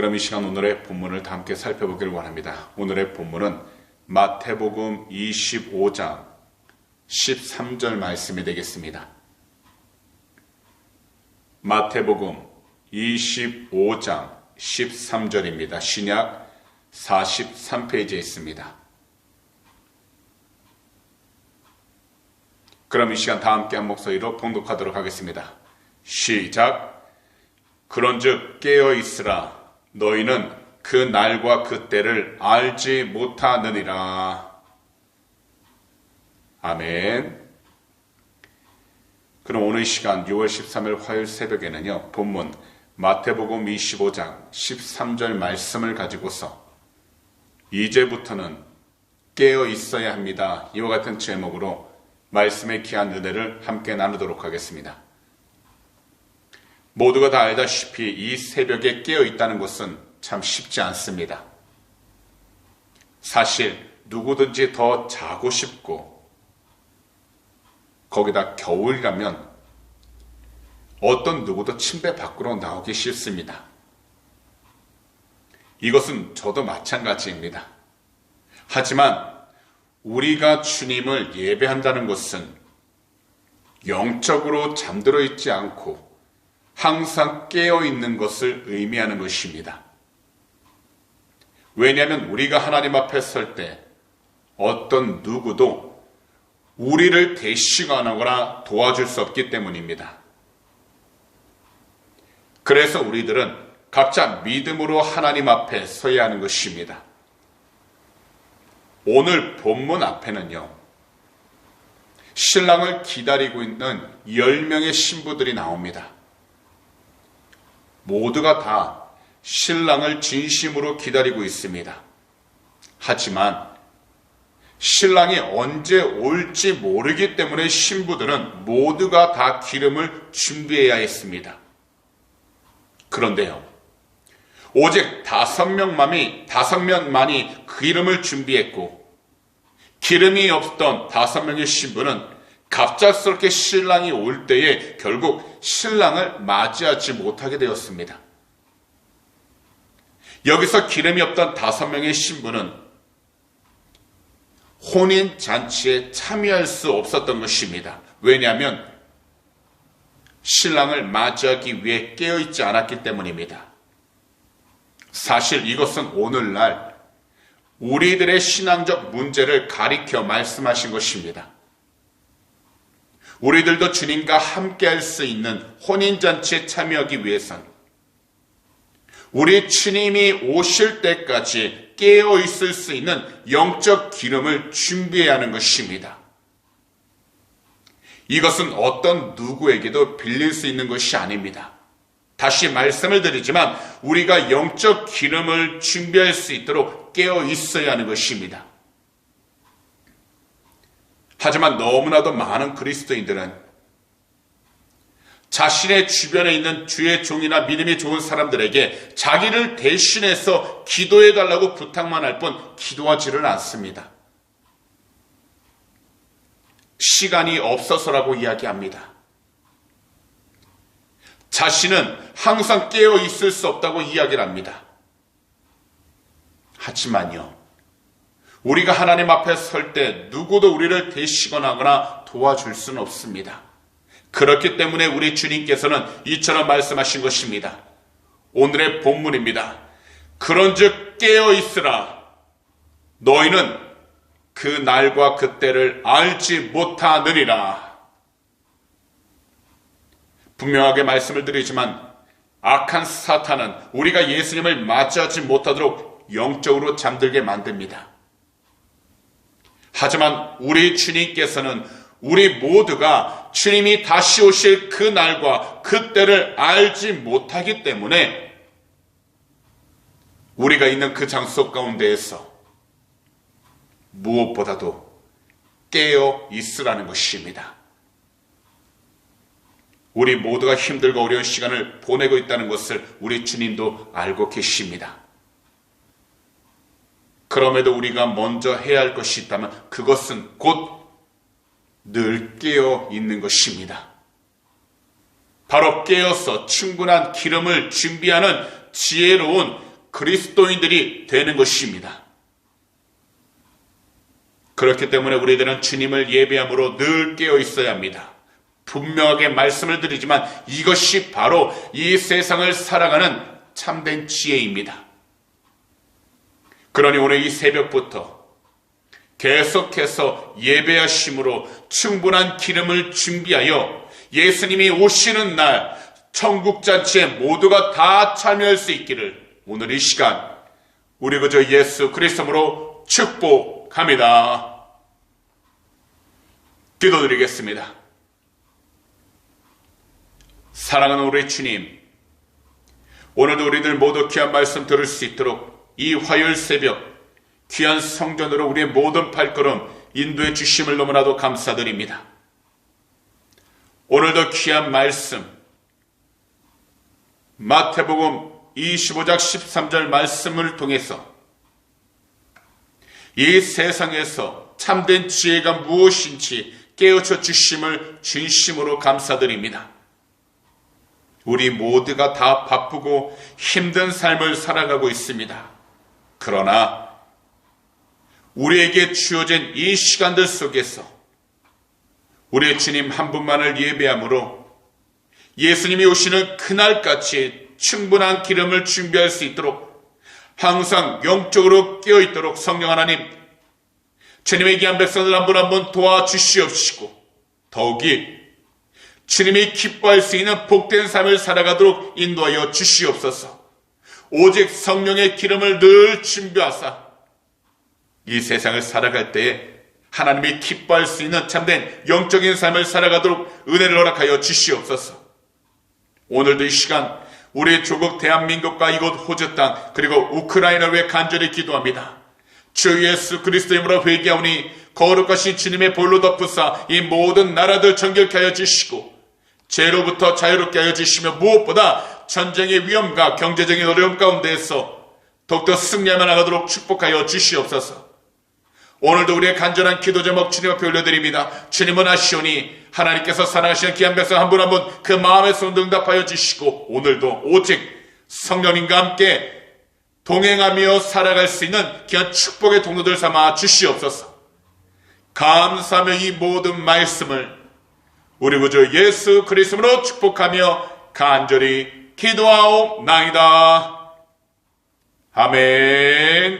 그럼 이 시간 오늘의 본문을 다 함께 살펴보기를 원합니다. 오늘의 본문은 마태복음 25장 13절 말씀이 되겠습니다. 마태복음 25장 13절입니다. 신약 43페이지에 있습니다. 그럼 이 시간 다 함께 한 목소리로 봉독하도록 하겠습니다. 시작. 그런즉 깨어 있으라. 너희는 그 날과 그 때를 알지 못하느니라. 아멘. 그럼 오늘 시간 6월 13일 화요일 새벽에는요, 본문 마태복음 25장 13절 말씀을 가지고서 이제부터는 깨어 있어야 합니다. 이와 같은 제목으로 말씀의 귀한 은혜를 함께 나누도록 하겠습니다. 모두가 다 알다시피 이 새벽에 깨어 있다는 것은 참 쉽지 않습니다. 사실 누구든지 더 자고 싶고 거기다 겨울이라면 어떤 누구도 침대 밖으로 나오기 싫습니다. 이것은 저도 마찬가지입니다. 하지만 우리가 주님을 예배한다는 것은 영적으로 잠들어 있지 않고 항상 깨어 있는 것을 의미하는 것입니다. 왜냐하면 우리가 하나님 앞에 설 때 어떤 누구도 우리를 대시하거나 도와줄 수 없기 때문입니다. 그래서 우리들은 각자 믿음으로 하나님 앞에 서야 하는 것입니다. 오늘 본문 앞에는요, 신랑을 기다리고 있는 10명의 신부들이 나옵니다. 모두가 다 신랑을 진심으로 기다리고 있습니다. 하지만 신랑이 언제 올지 모르기 때문에 신부들은 모두가 다 기름을 준비해야 했습니다. 그런데요, 오직 다섯 명만이 다섯 명만이 기름을 준비했고 기름이 없던 다섯 명의 신부는 갑작스럽게 신랑이 올 때에 결국 신랑을 맞이하지 못하게 되었습니다. 여기서 기름이 없던 다섯 명의 신부는 혼인 잔치에 참여할 수 없었던 것입니다. 왜냐하면 신랑을 맞이하기 위해 깨어있지 않았기 때문입니다. 사실 이것은 오늘날 우리들의 신앙적 문제를 가리켜 말씀하신 것입니다. 우리들도 주님과 함께 할 수 있는 혼인잔치에 참여하기 위해선 우리 주님이 오실 때까지 깨어 있을 수 있는 영적 기름을 준비해야 하는 것입니다. 이것은 어떤 누구에게도 빌릴 수 있는 것이 아닙니다. 다시 말씀을 드리지만 우리가 영적 기름을 준비할 수 있도록 깨어 있어야 하는 것입니다. 하지만 너무나도 많은 그리스도인들은 자신의 주변에 있는 주의 종이나 믿음이 좋은 사람들에게 자기를 대신해서 기도해 달라고 부탁만 할 뿐 기도하지를 않습니다. 시간이 없어서라고 이야기합니다. 자신은 항상 깨어 있을 수 없다고 이야기를 합니다. 하지만요, 우리가 하나님 앞에 설 때 누구도 우리를 대시거나 도와줄 수는 없습니다. 그렇기 때문에 우리 주님께서는 이처럼 말씀하신 것입니다. 오늘의 본문입니다. 그런즉 깨어 있으라. 너희는 그 날과 그 때를 알지 못하느니라. 분명하게 말씀을 드리지만 악한 사탄은 우리가 예수님을 맞이하지 못하도록 영적으로 잠들게 만듭니다. 하지만 우리 주님께서는 우리 모두가 주님이 다시 오실 그 날과 그 때를 알지 못하기 때문에 우리가 있는 그 장소 가운데에서 무엇보다도 깨어 있으라는 것입니다. 우리 모두가 힘들고 어려운 시간을 보내고 있다는 것을 우리 주님도 알고 계십니다. 그럼에도 우리가 먼저 해야 할 것이 있다면 그것은 곧 늘 깨어 있는 것입니다. 바로 깨어서 충분한 기름을 준비하는 지혜로운 그리스도인들이 되는 것입니다. 그렇기 때문에 우리들은 주님을 예배함으로 늘 깨어 있어야 합니다. 분명하게 말씀을 드리지만 이것이 바로 이 세상을 살아가는 참된 지혜입니다. 그러니 오늘 이 새벽부터 계속해서 예배하심으로 충분한 기름을 준비하여 예수님이 오시는 날 천국 잔치에 모두가 다 참여할 수 있기를 오늘 이 시간 우리 그저 예수 그리스도로 축복합니다. 기도드리겠습니다. 사랑하는 우리 주님, 오늘도 우리들 모두 귀한 말씀 들을 수 있도록 이 화요일 새벽 귀한 성전으로 우리의 모든 발걸음 인도해 주심을 너무나도 감사드립니다. 오늘도 귀한 말씀 마태복음 25장 13절 말씀을 통해서 이 세상에서 참된 지혜가 무엇인지 깨우쳐 주심을 진심으로 감사드립니다. 우리 모두가 다 바쁘고 힘든 삶을 살아가고 있습니다. 그러나 우리에게 주어진 이 시간들 속에서 우리 주님 한 분만을 예배함으로 예수님이 오시는 그날같이 충분한 기름을 준비할 수 있도록 항상 영적으로 깨어 있도록 성령 하나님 주님의 귀한 백성들 한 분 한 분 도와주시옵시고 더욱이 주님이 기뻐할 수 있는 복된 삶을 살아가도록 인도하여 주시옵소서. 오직 성령의 기름을 늘 준비하사 이 세상을 살아갈 때에 하나님이 기뻐할 수 있는 참된 영적인 삶을 살아가도록 은혜를 허락하여 주시옵소서. 오늘도 이 시간 우리 조국 대한민국과 이곳 호주 땅 그리고 우크라이나를 위해 간절히 기도합니다. 주 예수 그리스도 이름으로 회개하오니 거룩하신 주님의 볼로 덮으사 이 모든 나라들 정결케 하여 주시고 죄로부터 자유롭게 하여 주시며 무엇보다 전쟁의 위험과 경제적인 어려움 가운데에서 더욱더 승리하며 나가도록 축복하여 주시옵소서. 오늘도 우리의 간절한 기도 제목 주님 앞에 올려드립니다. 주님은 아시오니 하나님께서 사랑하시는 귀한 백성 한 분 한 분 그 마음의 손 응답하여 주시고 오늘도 오직 성령님과 함께 동행하며 살아갈 수 있는 귀한 축복의 동료들 삼아 주시옵소서. 감사하며 이 모든 말씀을 우리 구주 예수 그리스도로 축복하며 간절히 기도하옵나이다. 아멘.